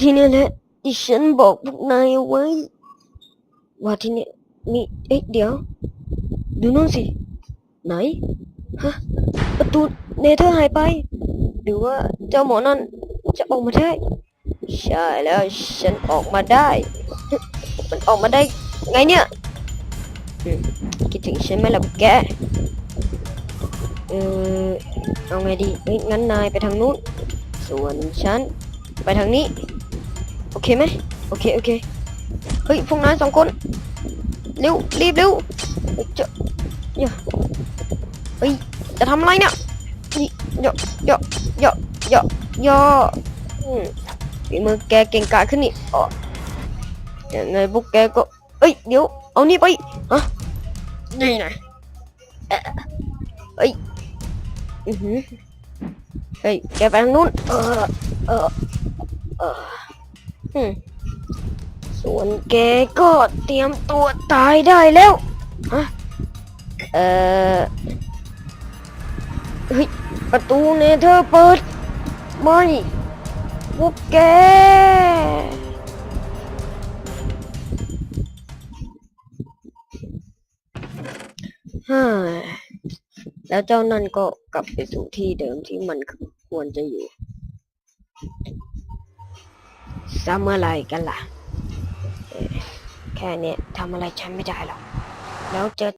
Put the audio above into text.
ที่นี่แหละที่ฉันบอกพวกนายเอาไว้ ว่าที่เนี่ยมีเอ๊ะเดี๋ยว ดูนู่นสิ ไหน ฮะ ประตูเนเธอร์หายไป หรือว่าเจ้าหมอนั่นจะออกมาได้ ใช่แล้วฉันออกมาได้ มันออกมาได้ไงเนี่ยคิดถึงฉันไหมล่ะแก เออเอาไงดีเอ้ยงั้นนายไปทางนู้น ส่วนฉัน ไปทางนี้ โอเคไหมโอเค โอเค เฮ้ย พวกนายสองคน เร็ว รีบเร็วเฮ้ยจะอย่าเฮ้ย จะทำอะไรเนี่ยนี่ย่อย่อย่อย่อย่ออืมฝีมือแกเก่งกาจขึ้นนี่อ๋อยังไงพวกแกก็เอ้ย เดี๋ยว เอานี่ไปฮะนี่ไงเอ้ย อือหือเฮ้ย แกไปทางนู้น เออ เออ อออืมส่วนแกก็เตรียมตัวตายได้แล้วฮะเออเฮ้ยประตูเนเธอร์เปิด ไม่พวกแกฮ่าแล้วเจ้านั่นก็กลับไปสู่ที่เดิมที่มันควรจะอยู่ ซะเมื่อไรกันล่ะ แค่เนี้ยทำอะไรฉันไม่ได้หรอก แล้วเจอ